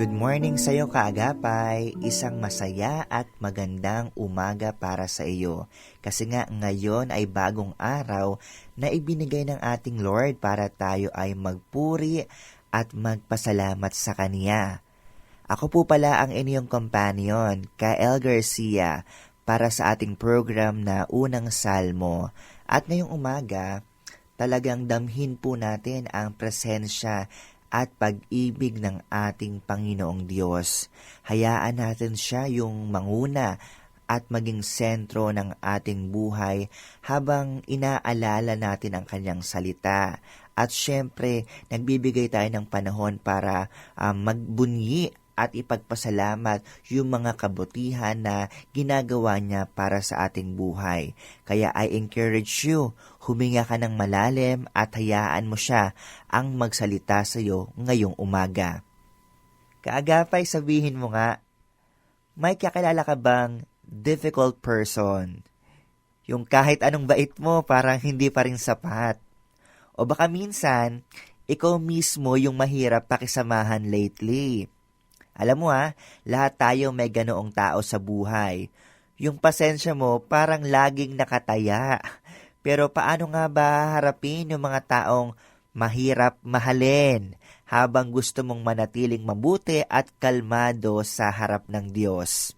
Good morning sa iyo kaagapay. Isang masaya at magandang umaga para sa iyo. Kasi nga ngayon ay bagong araw na ibinigay ng ating Lord para tayo ay magpuri at magpasalamat sa Kanya. Ako po pala ang inyong companion, Kael Garcia, para sa ating program na Unang Salmo. At ngayong umaga, talagang damhin po natin ang presensya at pag-ibig ng ating Panginoong Diyos. Hayaan natin siya yung manguna at maging sentro ng ating buhay habang inaalala natin ang kanyang salita. At syempre, nagbibigay tayo ng panahon para uh, magbunyi at ipagpasalamat yung mga kabutihan na ginagawa niya para sa ating buhay. Kaya I encourage you, huminga ka ng malalim at hayaan mo siya ang magsalita sa iyo ngayong umaga. Kaagapay sabihin mo nga, may kakilala ka bang difficult person? Yung kahit anong bait mo parang hindi pa rin sapat. O baka minsan, ikaw mismo yung mahirap pakisamahan lately. Alam mo ha, lahat tayo may ganoong tao sa buhay. Yung pasensya mo parang laging nakataya. Pero paano nga ba harapin yung mga taong mahirap mahalin habang gusto mong manatiling mabuti at kalmado sa harap ng Diyos?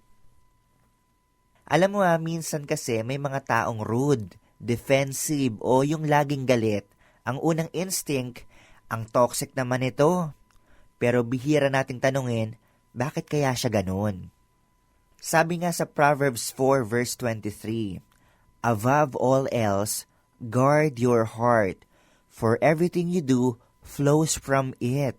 Alam mo ha, minsan kasi may mga taong rude, defensive o yung laging galit. Ang unang instinct, ang toxic naman ito. Pero bihira nating tanungin, bakit kaya siya ganun? Sabi nga sa Proverbs 4 verse 23, Above all else, guard your heart, for everything you do flows from it.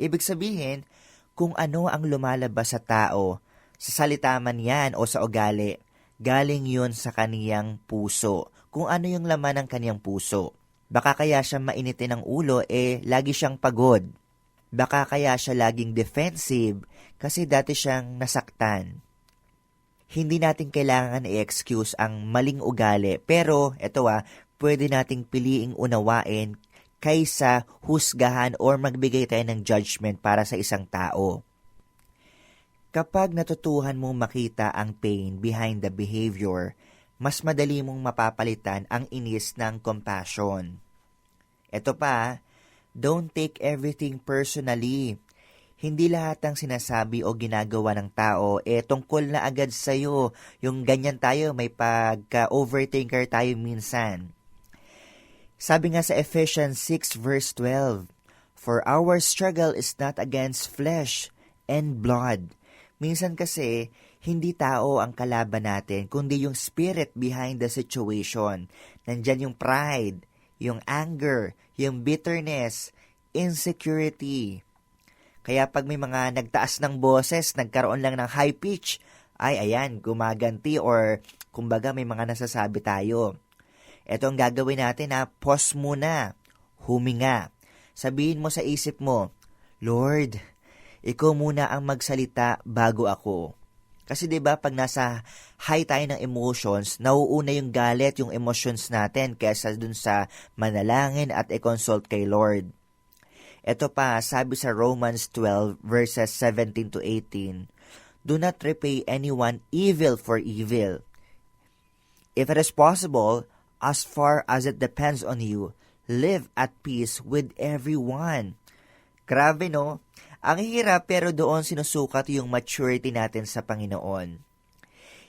Ibig sabihin, kung ano ang lumalabas sa tao, sa salita man yan o sa ugali, galing yun sa kaniyang puso. Kung ano yung laman ng kaniyang puso. Baka kaya siya mainitin ng ulo, eh, lagi siyang pagod. Baka kaya siya laging defensive kasi dati siyang nasaktan. Hindi natin kailangan i-excuse ang maling ugali pero eto ah, pwede nating piliing unawain kaysa husgahan or magbigay tayo ng judgment para sa isang tao. Kapag natutuhan mong makita ang pain behind the behavior, mas madali mong mapapalitan ang inis ng compassion. Ito pa, don't take everything personally. Hindi lahat ng sinasabi o ginagawa ng tao eh tungkol na agad sa'yo. Yung ganyan tayo, may pagka-overthinker tayo minsan. Sabi nga sa Ephesians 6 verse 12, For our struggle is not against flesh and blood. Minsan kasi, hindi tao ang kalaban natin, kundi yung spirit behind the situation. Nandyan yung pride, yung anger, yung bitterness, insecurity. Kaya pag may mga nagtaas ng boses, nagkaroon lang ng high pitch, ay ayan, gumaganti or kumbaga may mga nasasabi tayo. Ito ang gagawin natin na pause muna, huminga. Sabihin mo sa isip mo, Lord, ikaw muna ang magsalita bago ako. Kasi 'di ba pag nasa high tayo ng emotions, nauuna yung galit, yung emotions natin kaysa dun sa manalangin at i-consult kay Lord. Ito pa, sabi sa Romans 12 verses 17 to 18, Do not repay anyone evil for evil. If it is possible, as far as it depends on you, live at peace with everyone. Grabe no? Ang hirap pero doon sinusukat yung maturity natin sa Panginoon.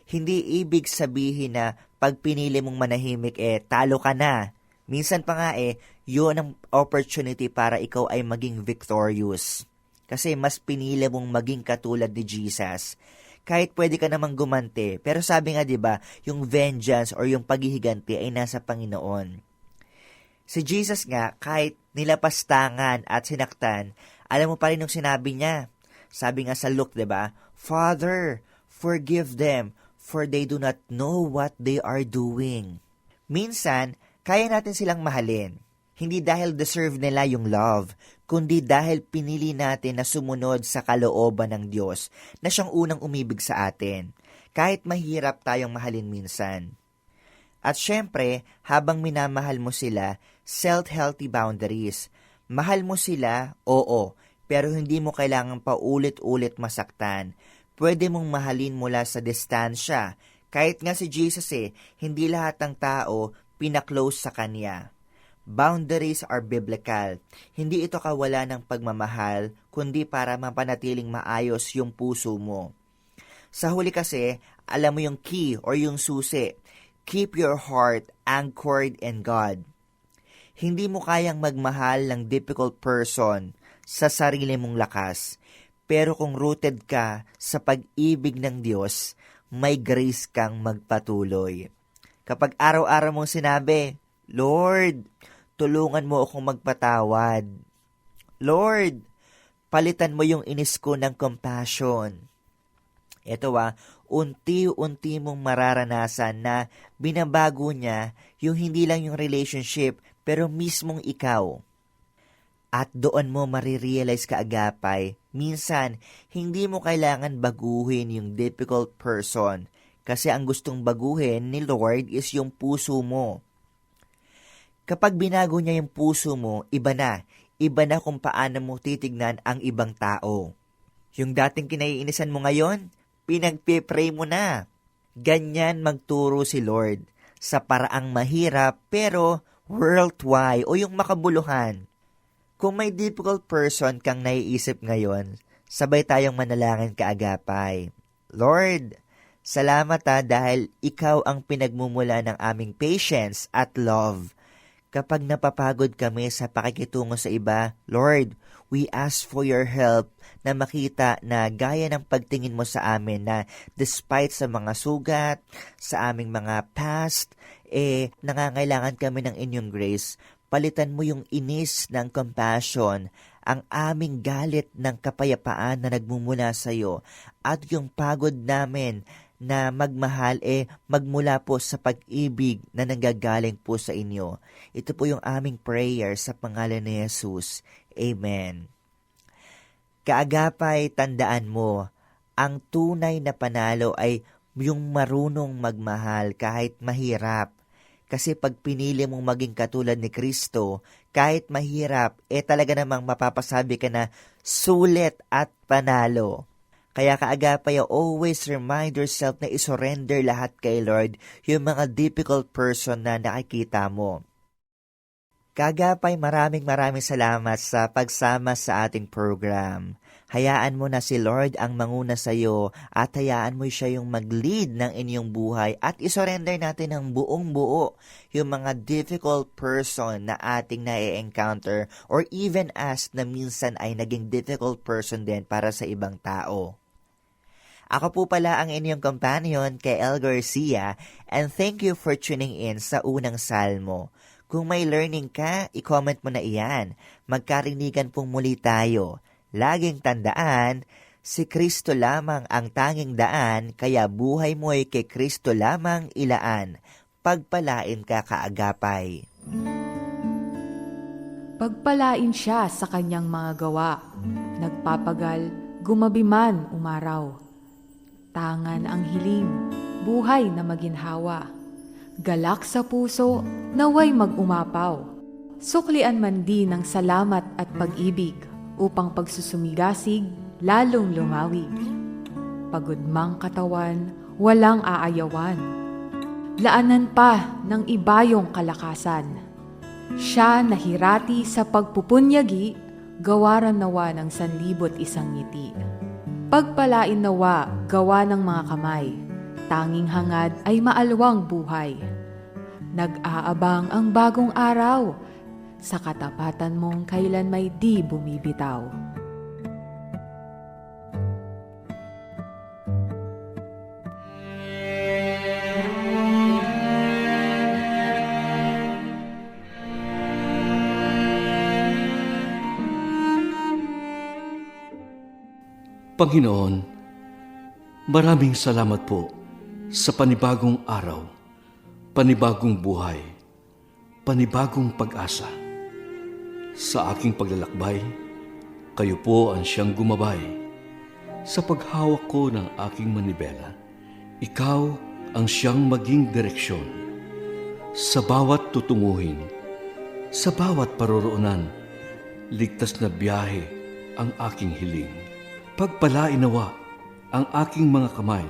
Hindi ibig sabihin na pag pinili mong manahimik eh talo ka na. Minsan pa nga eh, yun ang opportunity para ikaw ay maging victorious. Kasi mas pinili mong maging katulad ni Jesus. Kahit pwede ka namang gumante, pero sabi nga 'di ba, yung vengeance or yung paghihiganti ay nasa Panginoon. Si Jesus nga, kahit nilapastangan at sinaktan, alam mo pa rin yung sinabi niya. Sabi nga sa Luke, 'di ba? Father, forgive them, for they do not know what they are doing. Minsan, kaya natin silang mahalin. Hindi dahil deserve nila yung love, kundi dahil pinili natin na sumunod sa kalooban ng Diyos na siyang unang umibig sa atin, kahit mahirap tayong mahalin minsan. At syempre, habang minamahal mo sila, set healthy boundaries. Mahal mo sila, oo, pero hindi mo kailangan paulit-ulit masaktan. Pwede mong mahalin mula sa distansya. Kahit nga si Jesus eh, hindi lahat ng tao pinaklose sa Kanya. Boundaries are biblical. Hindi ito kawala ng pagmamahal, kundi para mapanatiling maayos yung puso mo. Sa huli kasi, alam mo yung key or yung susi. Keep your heart anchored in God. Hindi mo kayang magmahal ng difficult person sa sarili mong lakas. Pero kung rooted ka sa pag-ibig ng Diyos, may grace kang magpatuloy. Kapag araw-araw mong sinabi, Lord, tulungan mo akong magpatawad. Lord, palitan mo yung inis ko ng compassion. Ito ah, unti-unti mong mararanasan na binabago niya yung hindi lang yung relationship, pero mismong ikaw. At doon mo marirealize kaagapay, minsan, hindi mo kailangan baguhin yung difficult person kasi ang gustong baguhin ni Lord is yung puso mo. Kapag binago niya yung puso mo, iba na. Iba na kung paano mo titignan ang ibang tao. Yung dating kinaiinisan mo ngayon, pinagpipray mo na. Ganyan magturo si Lord sa paraang mahirap pero worldwide o yung makabuluhan. Kung may difficult person kang naiisip ngayon, sabay tayong manalangin kaagapay. Lord, salamat ha dahil ikaw ang pinagmumula ng aming patience at love. Kapag napapagod kami sa pakikitungo sa iba, Lord, we ask for your help na makita na gaya ng pagtingin mo sa amin na despite sa mga sugat, sa aming mga past, eh, nangangailangan kami ng inyong grace. Palitan mo yung inis ng compassion, ang aming galit ng kapayapaan na nagmumula sa iyo, at yung pagod namin na magmahal eh magmula po sa pag-ibig na nanggagaling po sa inyo. Ito po yung aming prayer sa pangalan ni Jesus. Amen. Kaagapay, tandaan mo, ang tunay na panalo ay yung marunong magmahal kahit mahirap. Kasi pag pinili mong maging katulad ni Kristo, kahit mahirap, eh talaga namang mapapasabi ka na sulit at panalo. Kaya kaagapay, always remind yourself na isurrender lahat kay Lord yung mga difficult person na nakikita mo. Kagapay, maraming maraming salamat sa pagsama sa ating program. Hayaan mo na si Lord ang manguna sa iyo at hayaan mo siya yung mag-lead ng inyong buhay at isurrender natin ng buong buo yung mga difficult person na ating na-encounter or even as na minsan ay naging difficult person din para sa ibang tao. Ako po pala ang inyong companion kay El Garcia and thank you for tuning in sa unang salmo. Kung may learning ka, i-comment mo na iyan. Magkarinigan pong muli tayo. Laging tandaan, si Kristo lamang ang tanging daan, kaya buhay mo ay kay Kristo lamang ilaan. Pagpalain ka kaagapay. Pagpalain siya sa kanyang mga gawa. Nagpapagal, gumabi man umaraw. Tangan ang hiling, buhay na maginhawa. Galak sa puso, naway mag-umapaw. Suklian man din ng salamat at pag-ibig upang pagsusumigasig lalong lumawig. Pagod mang katawan, walang aayawan. Laanan pa ng ibayong kalakasan. Siya nahirati sa pagpupunyagi, gawaran nawa ng sanlibot isang ngiti. Pagpalain nawa gawa ng mga kamay, tanging hangad ay maalwang buhay. Nag-aabang ang bagong araw, sa katapatan mong kailan may di bumibitaw. Panginoon, maraming salamat po sa panibagong araw, panibagong buhay, panibagong pag-asa. Sa aking paglalakbay, kayo po ang siyang gumabay. Sa paghawak ko ng aking manibela, ikaw ang siyang maging direksyon. Sa bawat tutunguhin, sa bawat paroroonan, ligtas na biyahe ang aking hiling. Pagpalain nawa ang aking mga kamay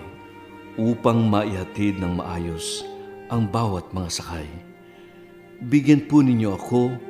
upang maihatid ng maayos ang bawat mga sakay. Bigyan po ninyo ako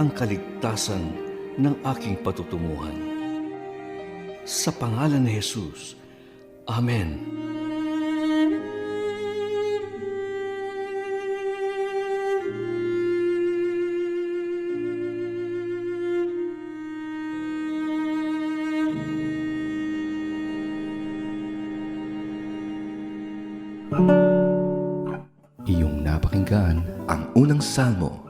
ang kaligtasan ng aking patutunguhan. Sa pangalan ni Jesus, Amen. Iyong napakinggan ang unang salmo